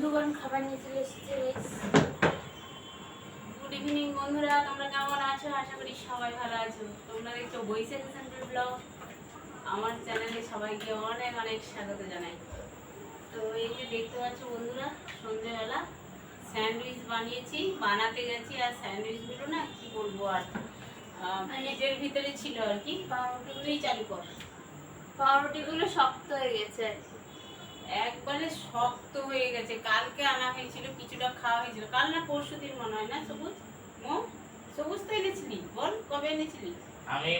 বন্ধুগণ খাবার নিয়ে চলে এসেছে গুড ইভিনিং বন্ধুরা তোমরা কেমন আছো? আশা করি সবাই ভালো আছো। তোমরা দেখছ বৈশাখ সেন্টার ব্লগ আমার চ্যানেলে সবাইকে অনেক অনেক স্বাগত জানাই। তো এই যে দেখতে পাচ্ছ বন্ধুরা সন্ধ্যেবেলা স্যান্ডউইচ বানিয়েছি বানাতে গেছি। আর স্যান্ডউইচগুলো না কি বলব আর আহ, ফ্রিজের ভিতরে ছিল আর কি। তুই চালু কর। পাউরুটিগুলো শক্ত হয়ে গেছে একবারে শক্ত হয়ে গেছে। কালকে আনা হয়েছিল কিছুটা খাওয়া হয়েছিল। কাল না পরশু দিন মনে হয় না? সবুজ? মো? সবুজ তো এনেছিলি। বল কবে এনেছিলি? আমি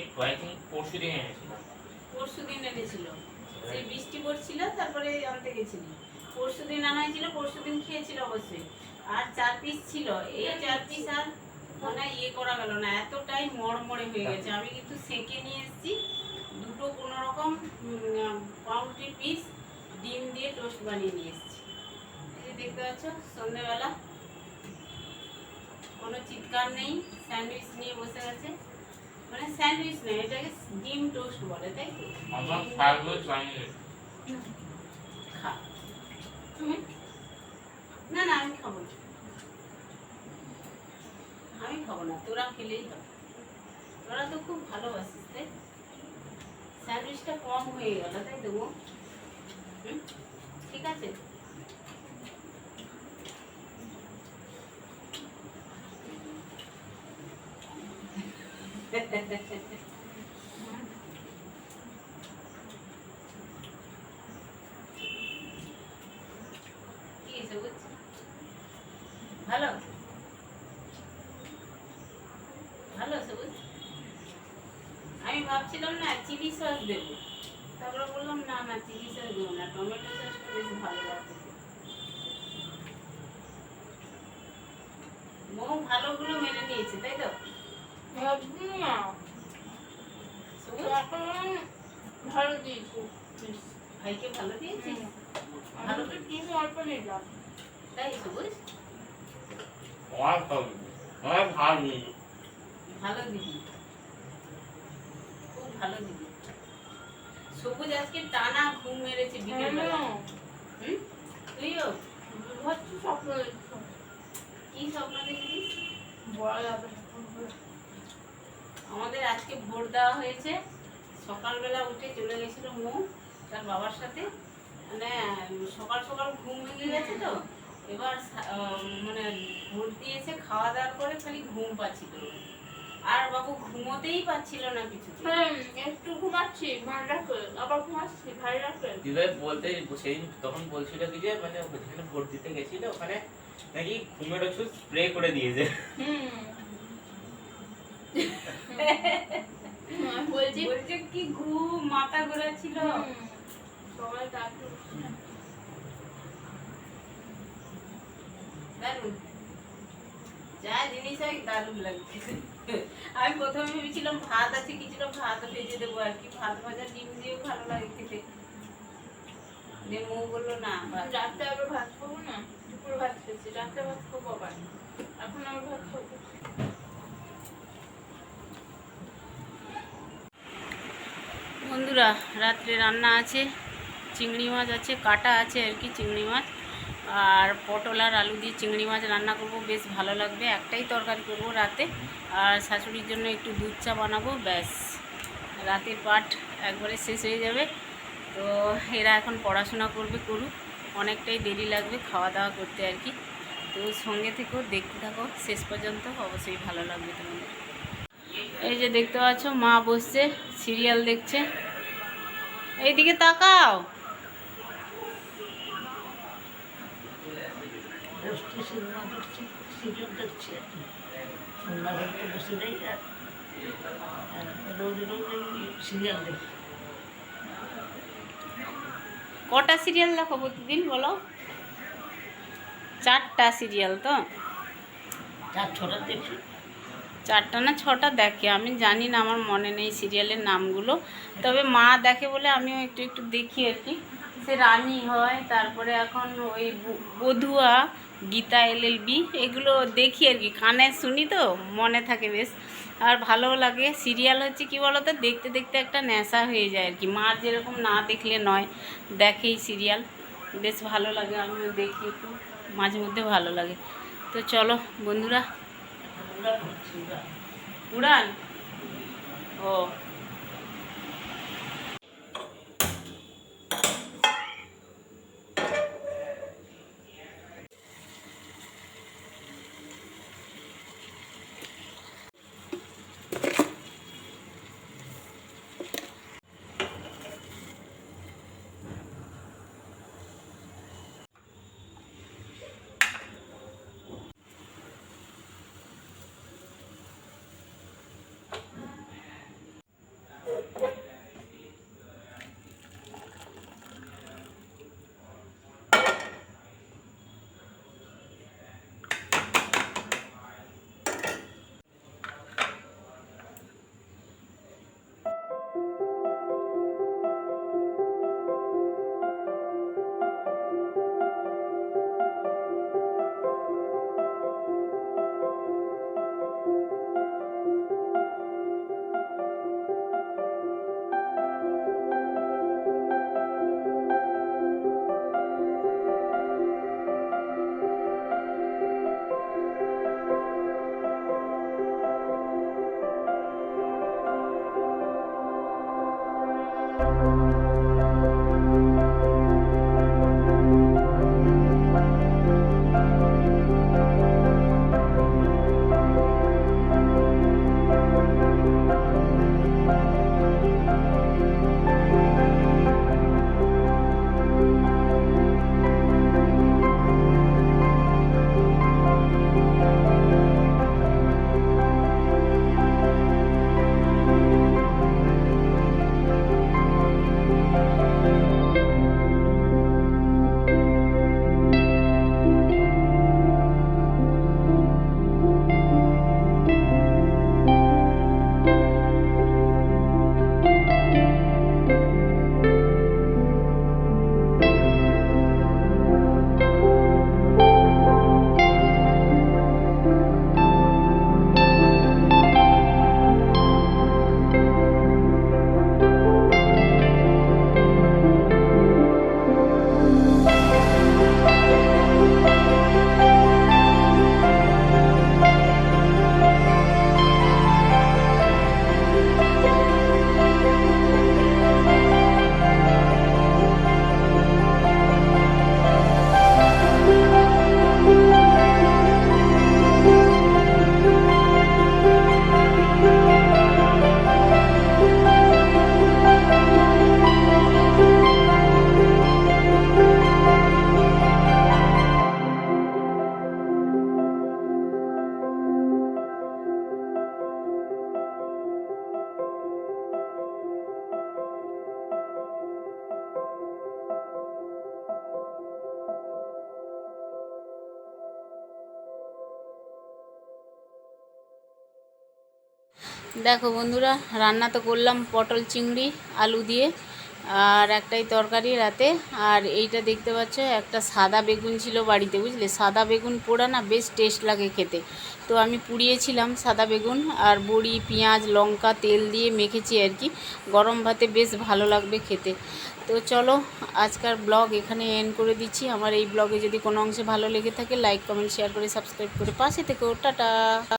থিঙ্ক পরশু দিন এনেছিলাম। পরশু দিন এনেছিল। সেই বৃষ্টি পড়ছিল তারপরে আনতে গেছিলি। পরশু দিন আনা হয়েছিল পরশু দিন খেয়েছিল অবশ্যই। আর চার পিস ছিল। এই চার পিস আর মানে ইয়ে করা গেল না এতটাই মড়মড়ে হয়ে গেছে। আমি কিন্তু সেঁকে নিয়ে এসেছি। দুটো কোনো রকম পাউরুটির পিস ডিম দিয়ে টোস্ট বানিয়ে নিয়ে এসেছি। দেখতে পাচ্ছ সন্ধ্যেবেলা। কোনো চিৎকার নেই স্যান্ডউইচ নিয়ে বসে গেছে মানে স্যান্ডউইচ নেই এটাকে ডিম টোস্ট বলে তাই তো? না না আমি খাব না। আমি খাব না তোরা খেলেই হবে। তোরা তো খুব ভালোবাসিস তাই? স্যান্ডউইচটা কম হয়ে গেল তাই? হুম? ঠিক আছে? ভালো? ভালো সবুজ আমি ভাবছিলাম না চিলি সস দেবো। তারপরে বললাম না না চিলি সস দেবো না টমেটো সসটা বেশ ভালো লাগবে মৌ ভালোগুলো মেনে নিয়েছে তাই তো? ভালো দিয়েছি। ভাইকে ভালো দিয়েছিস? ভালো তো ডিম অল্প নিলাম তাই সবুজ আমার সব আমার ভালো ভালো দিদি খুব ভালো দিদি সবুজ আজকে টানা ঘুম মেরেছে বিকেলবেলা। হুম? তুইও স্বপ্ন কি স্বপ্ন দেখেছিস বলা যাবে আমাদের আজকে ভোট দেওয়া হয়েছে। সকালবেলা উঠে চলে গেছিল মৌ তার বাবার সাথে। মানে সকাল সকাল ঘুম ভেঙে গেছে তো। এবার মানে ভোট দিয়েছে খাওয়া দাওয়ার পরে খালি ঘুম পাচ্ছিল। আর বাবু ঘুমোতেই পাচ্ছিল না কিছু হ্যাঁ একটু ঘুমাচ্ছি রাখবে আবার ঘুমাচ্ছি রাখবে দিদাই বলতে সেই তখন বলছিল কি যে মানে যেখানে ভোট দিতে গেছিল ওখানে নাকি ঘুমের ওষুধ স্প্রে করে দিয়েছে। বলছি বলছে কি ঘুম মাথা ঘোরাচ্ছিল। সবাই ডাকছে দারুণ। যা জিনিস হয় দারুণ লাগছে আমি প্রথমে ভেবেছিলাম ভাত আছে কিছুটা ভাত ভেজে দেবো আর কি। ভাত ভাজা ডিম দিয়েও ভালো লাগে খেতে। দিয়ে মৌ বলল না ভাত রাতে আবার ভাত খাব না? দুপুর ভাত খেয়েছি। রাতে ভাত খাব আবার। এখন আবার ভাত খাব। বন্ধুরা রাত্রে রান্না আছে চিংড়ি মাছ আছে কাটা আছে আর কি চিংড়ি মাছ। আর পটল আর আলু দিয়ে চিংড়ি মাছ রান্না করব, বেশ ভালো লাগবে। একটাই তরকারি করব রাতে। আর শাশুড়ির জন্য একটু দুধ চা বানাবো, ব্যাস। রাতের পাট একবারে শেষ হয়ে যাবে। তো এরা এখন পড়াশোনা করবে, করুক। অনেকটাই দেরি লাগবে খাওয়া দাওয়া করতে আর কি। তো সঙ্গে থেকেও দেখতে থাকো। শেষ পর্যন্ত অবশ্যই ভালো লাগবে তোমাদের। এই যে দেখতে পাচ্ছ, মা বসছে, সিরিয়াল দেখছে। এইদিকে তাকাও। বসছি সিনেমা দেখছি সিরিয়াল দেখছি আর কি বসে নেই আর আর রোজ রোজ সিরিয়াল দেখি। কটা সিরিয়াল দেখো প্রতিদিন বলো? চারটা সিরিয়াল তো? চার ছটা দেখি। চারটা না ছটা দেখে আমি জানি না আমার মনে নেই সিরিয়ালের নামগুলো। তবে মা দেখে বলে আমিও একটু একটু দেখি আর কি। সে রানী হয় তারপরে এখন ওই বধুয়া গীতা এলএলবি এগুলো দেখি আর কি। কানে শুনি তো মনে থাকে বেশ। আর ভালোও লাগে। সিরিয়াল হচ্ছে কি বলতো দেখতে দেখতে একটা নেশা হয়ে যায় আর কি। মার যেরকম না দেখলে নয় দেখেই সিরিয়াল। বেশ ভালো লাগে আমিও দেখি একটু। মাঝে মধ্যে ভালো লাগে। তো চলো বন্ধুরা। উড়ান ও। দেখো বন্ধুরা, রান্না তো করলাম পটল চিংড়ি, আলু দিয়ে আর একটাই তরকারি রাতে। আর এইটা দেখতে পাচ্ছ, একটা সাদা বেগুন ছিল বাড়িতে, বুঝলে? সাদা বেগুন পোড়া না বেশ টেস্ট লাগে খেতে। তো আমি পুড়িয়েছিলাম সাদা বেগুন আর বড়ি, পেঁয়াজ, লঙ্কা, তেল দিয়ে মেখেছি আর কি। গরম ভাতে বেশ ভালো লাগবে খেতে। তো চলো, আজকার ব্লগ এখানে এন্ড করে দিচ্ছি। আমার এই ব্লগে যদি কোনো অংশে ভালো লেগে থাকে লাইক কমেন্ট শেয়ার করে সাবস্ক্রাইব করে পাশে থেকো টাটা!